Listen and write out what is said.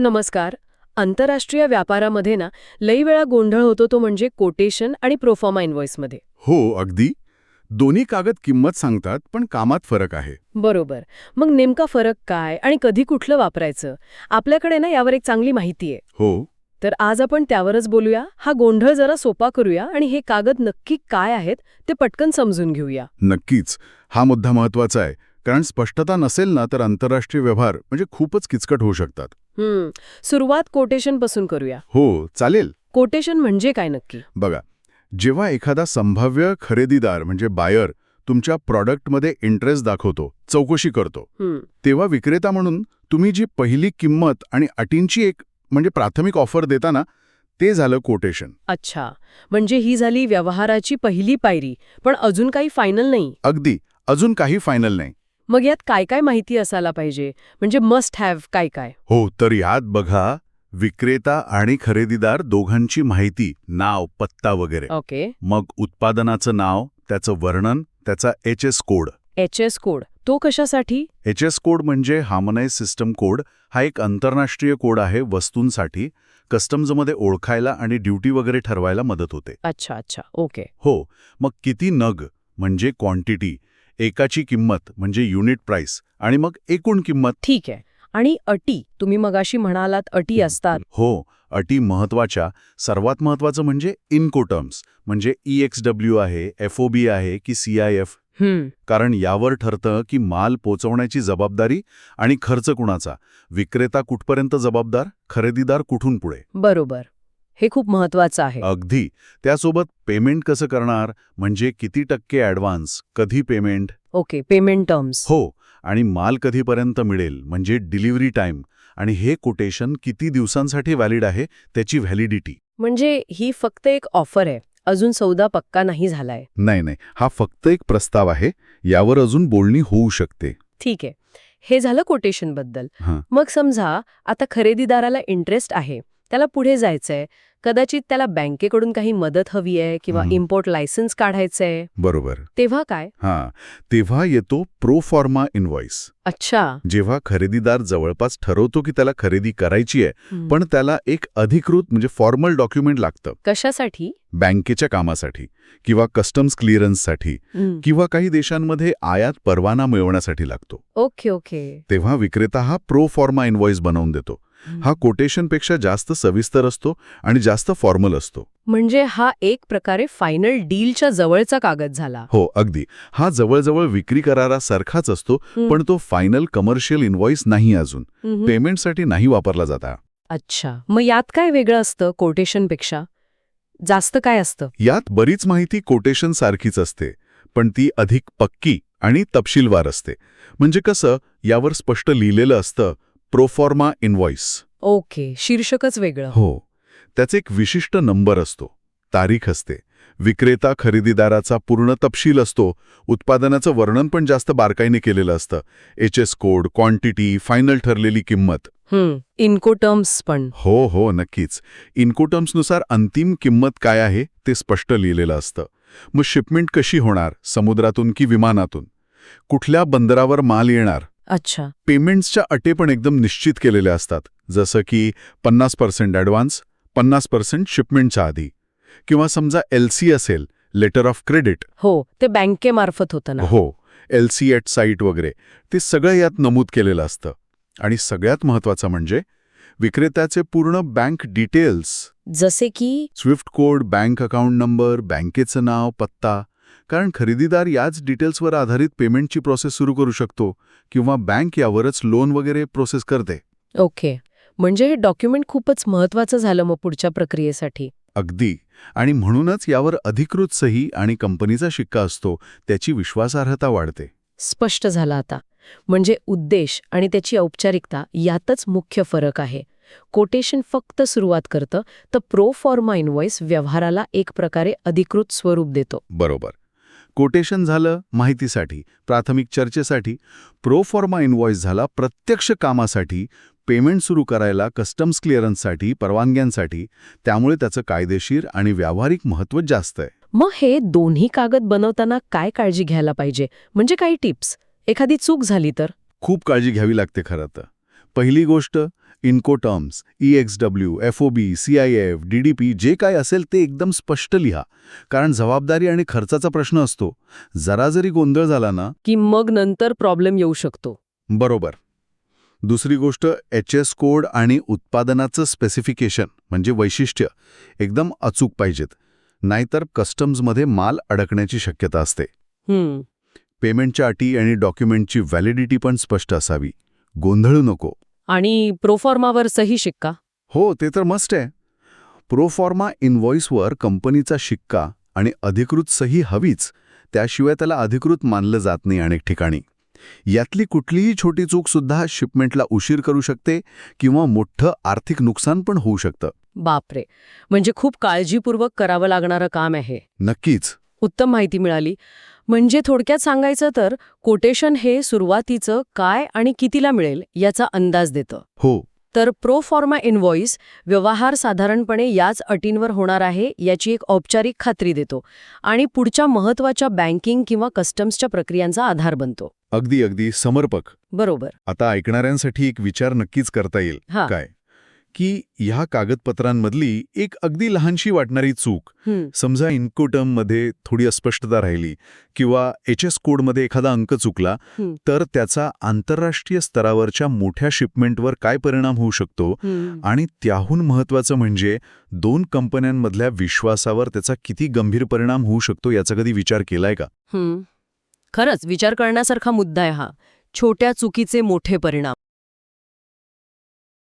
नमस्कार. आंतरराष्ट्रीय व्यापारामध्ये ना लई वेळा गोंधळ होतो तो म्हणजे कोटेशन आणि प्रोफॉर्मा इन्व्हॉइसमध्ये. हो अगदी. दोन्ही कागद किंमत सांगतात पण कामात फरक आहे. बरोबर. मग नेमका फरक काय आणि कधी कुठलं वापरायचं? आपल्याकडे ना यावर एक चांगली माहिती आहे. हो. तर आज आपण त्यावरच बोलूया. हा गोंधळ जरा सोपा करूया आणि हे कागद नक्की काय आहेत ते पटकन समजून घेऊया. नक्कीच. हा मुद्दा महत्त्वाचा आहे. कारण स्पष्टता नसेल ना तर आंतरराष्ट्रीय व्यवहार म्हणजे खूपच किचकट होऊ शकतात. हम्म. सुरुवात कोटेशनपासून करूया. हो चालेल. कोटेशन म्हणजे काय नक्की? बघा जेव्हा एखादा संभाव्य खरेदीदार म्हणजे बायर तुमच्या प्रॉडक्टमध्ये इंटरेस्ट दाखवतो चौकशी करतो हम्म. तेव्हा विक्रेता म्हणून तुम्ही जी पहिली किंमत आणि अटींची एक म्हणजे प्राथमिक ऑफर देताना ते झालं कोटेशन. अच्छा. म्हणजे ही झाली व्यवहाराची पहिली पायरी पण अजून काही फायनल नाही? अगदी. अजून काही फायनल नाही. मग यात काय काय माहिती असायला पाहिजे? म्हणजे मस्ट हॅव काय काय हो तर यात बघा विक्रेता आणि खरेदीदार दोघांची माहिती नाव पत्ता वगैरे. ओके. मग उत्पादनाचं नाव त्याचं वर्णन त्याचा H S code. H S code. तो कशासाठी? एच एस कोड म्हणजे हार्मोनाइज सिस्टम कोड हा एक आंतरराष्ट्रीय कोड आहे वस्तूंसाठी कस्टम्समध्ये ओळखायला आणि ड्युटी वगैरे ठरवायला मदत होते. अच्छा अच्छा. ओके. हो मग किती नग म्हणजे क्वांटिटी एकाची किंमत म्हणजे युनिट प्राइस आणि मग एकूण किंमत. ठीक आहे. आणि अटी तुम्ही मगाशी म्हणालात अटी असतात. हो अटी महत्त्वाच्या सर्वात महत्वाचं म्हणजे इनकोटर्म्स म्हणजे ई आहे एफ ओ बी आहे की सी कारण यावर ठरतं की माल पोचवण्याची जबाबदारी आणि खर्च कुणाचा? विक्रेता कुठपर्यंत जबाबदार? खरेदीदार कुठून पुढे? बरोबर. हे खूप महत्वाचं आहे. अगदी. त्यासोबत पेमेंट कसं करणार? म्हणजे किती टक्के ॲडव्हान्स? कधी पेमेंट? Okay payment terms. हो आणि माल कधीपर्यंत मिळेल? म्हणजे डिलिव्हरी टाईम आणि हे कोटेशन किती दिवसांसाठी व्हॅलिड आहे? त्याची व्हॅलिडिटी. म्हणजे ही फक्त एक ऑफर आहे. अजून सौदा पक्का नाही झालाय. नाही नाही. हा फक्त एक प्रस्ताव आहे. यावर अजून बोलणी होऊ शकते. ठीक आहे. हे झालं कोटेशनबद्दल हां. मग समजा आता खरेदीदाराला इंटरेस्ट आहे. त्याला पुढे जायचंय. कदाचित त्याला बँकेकडून काही मदत हवी आहे किंवा. इम्पोर्ट लायसन्स काढायचंय. बरोबर. तेव्हा काय? हां. तेव्हा येतो प्रो फॉर्मा इन्व्हॉइस अच्छा. जेव्हा खरेदीदार जवळपास ठरवतो की त्याला खरेदी करायची आहे. पण त्याला एक अधिकृत म्हणजे फॉर्मल डॉक्युमेंट लागतं. कशासाठी? बँकेच्या कामासाठी किंवा कस्टम्स क्लिअरन्ससाठी. किंवा काही देशांमध्ये आयात परवाना मिळवण्यासाठी लागतो. Okay okay. तेव्हा विक्रेता हा प्रो फॉर्मा इन्व्हॉइस बनवून देतो. हं. कोटेशनपेक्षा जास्त सविस्तर असतो आणि जास्त फॉर्मल असतो. म्हणजे हा एक प्रकारे फायनल डीलच्या जवळचा कागद झाला. हो अगदी. हा जवळजवळ विक्री करारासारखाच असतो. पण तो फायनल कमर्शियल इन्व्हॉइस नाही अजून. पेमेंटसाठी नाही वापरला जाता अच्छा. मग यात काय वेगळं असतं कोटेशनपेक्षा? जास्त काय असतं? यात बरीच माहिती कोटेशन सारखीच असते पण ती अधिक पक्की आणि तपशीलवार असते. म्हणजे कसं यावर स्पष्ट लिहिलेलं असतं प्रोफॉर्मा इन्व्हॉइस ओके शीर्षकच वेगळं. हो. त्याचे एक विशिष्ट नंबर असतो. तारीख असते. विक्रेता खरेदीदाराचा पूर्ण तपशील असतो. उत्पादनाचं वर्णन पण जास्त बारकाईने केलेलं असतं. H S code quantity final ठरलेली किंमत. हम्म इन्को टर्म्स पण. हो हो नक्कीच. इन्कोटर्म्सनुसार अंतिम किंमत काय आहे ते स्पष्ट लिहिलेलं असतं. मग शिपमेंट कशी होणार? समुद्रातून की विमानातून? कुठल्या बंदरावर माल येणार? अच्छा. पेमेंट्सच्या अटे पण एकदम निश्चित केलेल्या असतात. जसं की पन्नास पर्सेंट ॲडव्हान्स पन्नास पर्सेंट शिपमेंटच्या आधी. किंवा समजा एल सी असेल लेटर ऑफ क्रेडिट. हो ते बँकेमार्फत होतं ना. हो एल सी एट साईट वगैरे. ते सगळं यात नमूद केलेलं असतं. आणि सगळ्यात महत्त्वाचं म्हणजे विक्रेत्याचे पूर्ण बँक डिटेल्स. जसे की? Swift code bank account number बँकेचं नाव पत्ता. कारण खरेदीदार याच डिटेल्सवर आधारित पेमेंटची प्रोसेस सुरू करू शकतो. किंवा बँक यावरच लोन वगैरे प्रोसेस करते. ओके. म्हणजे हे डॉक्युमेंट खूपच महत्वाचं झालं मग पुढच्या प्रक्रियेसाठी. अगदी. आणि म्हणूनच यावर अधिकृत सही आणि कंपनीचा शिक्का असतो त्याची विश्वासार्हता वाढते. स्पष्ट झालं आता. म्हणजे उद्देश आणि त्याची औपचारिकता यातच मुख्य फरक आहे. कोटेशन फक्त सुरुवात करतं तर प्रो फॉर्मा इन्व्हॉइस व्यवहाराला एक प्रकारे अधिकृत स्वरूप देतो. बरोबर. कोटेशन झालं माहितीसाठी प्राथमिक चर्चेसाठी प्रोफॉर्मा इन्व्हॉइस झाला प्रत्यक्ष कामासाठी पेमेंट सुरू करायला कस्टम्स क्लिअरन्ससाठी परवानग्यांसाठी. त्यामुळे त्याचं कायदेशीर आणि व्यावहारिक महत्त्व जास्त आहे. मग हे दोन्ही कागद बनवताना काय काळजी घ्यायला पाहिजे? म्हणजे काही टिप्स एखादी चूक झाली तर? खूप काळजी घ्यावी लागते खरं तर. पहिली गोष्ट incoterms E X W F O B C I F D D P जे काय असेल ते एकदम स्पष्ट लिहा. कारण जबाबदारी आणि खर्चाचा प्रश्न असतो. जरा जरी गोंधळ झाला ना? की मग नंतर प्रॉब्लेम येऊ शकतो. बरोबर. दुसरी गोष्ट एच एस कोड आणि उत्पादनाचं स्पेसिफिकेशन म्हणजे वैशिष्ट्य एकदम अचूक पाहिजेत. नाहीतर कस्टम्समध्ये माल अडकण्याची शक्यता असते. पेमेंटच्या अटी आणि डॉक्युमेंटची व्हॅलिडिटी पण स्पष्ट असावी. गोंधळू नको. आणि प्रोफॉर्मावर सही शिक्का? हो ते तर मस्ट आहे. प्रोफॉर्मा इनव्हॉइसवर कंपनीचा शिक्का आणि अधिकृत सही हवीच त्याशिवाय त्याला अधिकृत मानलं जात नाही अनेक ठिकाणी. यातली कुठलीही छोटी चूक सुद्धा शिपमेंटला उशीर करू शकते किंवा मोठं आर्थिक नुकसान पण होऊ शकतं. बापरे! म्हणजे खूप काळजीपूर्वक करावं लागणारं काम आहे. नक्कीच. उत्तम माहिती मिळाली. म्हणजे थोडक्यात सांगायचं तर कोटेशन हे सुरुवातीचं काय आणि कितीला मिळेल याचा अंदाज देतं. हो. तर प्रो फॉर्मा इनव्हॉइस व्यवहार साधारणपणे याच अटींवर होणार आहे याची एक औपचारिक खात्री देतो आणि पुढच्या महत्त्वाच्या बँकिंग किंवा कस्टम्सच्या प्रक्रियांचा आधार बनतो. अगदी अगदी समर्पक. बरोबर. आता ऐकणाऱ्यांसाठी एक विचार नक्कीच करता येईल. हा. काय? की ह्या कागदपत्रांमधली एक अगदी लहानशी वाटणारी चूक समजा इन्कोटर्ममध्ये थोडी अस्पष्टता राहिली किंवा एच एस कोडमध्ये एखादा अंक चुकला. तर त्याचा आंतरराष्ट्रीय स्तरावरच्या मोठ्या शिपमेंटवर काय परिणाम होऊ शकतो. आणि त्याहून महत्वाचं म्हणजे दोन कंपन्यांमधल्या विश्वासावर त्याचा किती गंभीर परिणाम होऊ शकतो याचा कधी विचार केलाय का. खरंच विचार करण्यासारखा मुद्दा आहे हा छोट्या चुकीचे मोठे परिणाम